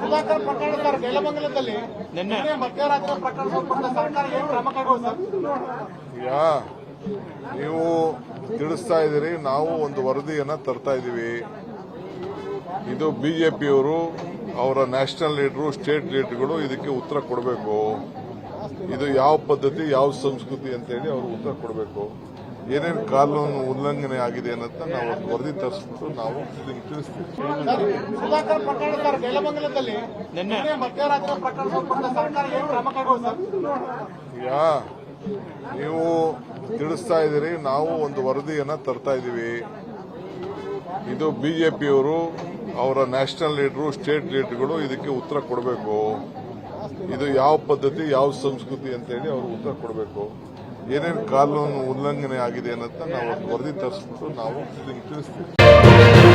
ಸುಧಾಕರ್ ಪ್ರಕರಣ ಸರ್ ನೆಲಮಂಗಲದಲ್ಲಿ ನಿನ್ನೆ. ನಿನ್ನೆ ಮಧ್ಯರಾತ್ರಿ ಪ್ರಕರಣ ಸಂಬಂಧ ಸರ್ಕಾರ ಏನು ಕ್ರಮ ಸರ್? ನೀವು ತಿಳಿಸ್ತಾ ಇದ್ದೀರಿ ನಾವು ಒಂದು ವರದಿಯನ್ನ ತರ್ತಾ ಇದೀವಿ ಇದು ಬಿಜೆಪಿಯವರು ಅವರ ನ್ಯಾಷನಲ್ ಲೀಡರು ಸ್ಟೇಟ್ ಲೀಡರ್ಗಳು ಇದಕ್ಕೆ ಉತ್ತರ ಕೊಡಬೇಕು. ಇದು ಯಾವ ಪದ್ಧತಿ ಯಾವ ಸಂಸ್ಕೃತಿ ಅಂತ ಹೇಳಿ ಅವರು ಉತ್ತರ ಕೊಡಬೇಕು. ಏನೇನು ಕಾನೂನು ಉಲ್ಲಂಘನೆ ಆಗಿದೆ ಅನ್ನೋದನ್ನ ನಾವು ಒಂದು ವರದಿ ತರಿಸ್ಬಿಟ್ಟು ನಾವು ತಿಳಿಸ್ತೀವಿ. ಸರ್ ಸರ್ ನೆಲಮಂಗಲದಲ್ಲಿ ನಿನ್ನೆ. ನಿನ್ನೆ ಮಧ್ಯರಾತ್ರಿ ಸಂಬಂಧ ಸರ್ಕಾರ ಏನು ಕ್ರಮ ಕೈಗೊಳ್ಳಿ ಸರ್? ಈಗ ನೀವು ತಿಳಿಸ್ತಾ ಇದ್ದೀರಿ ನಾವು ಒಂದು ವರದಿಯನ್ನ ತರ್ತಾ ಇದ್ದೀವಿ. ಇದು ಬಿಜೆಪಿಯವರು ಅವರ ನ್ಯಾಷನಲ್ ಲೀಡರು ಸ್ಟೇಟ್ ಲೀಡರ್ಗಳು ಇದಕ್ಕೆ ಉತ್ತರ ಕೊಡಬೇಕು. ಇದು ಯಾವ ಪದ್ಧತಿ ಯಾವ ಸಂಸ್ಕೃತಿ ಅಂತ ಹೇಳಿ ಅವರು ಉತ್ತರ ಕೊಡಬೇಕು. ಏನೇನು ಕಾನೂನು ಉಲ್ಲಂಘನೆ ಆಗಿದೆ ಅನ್ನೋದನ್ನ ನಾವು ವರದಿ ತರಿಸ್ಬಿಟ್ಟು ನಾವು ತಿಳಿಸ್ತೀವಿ.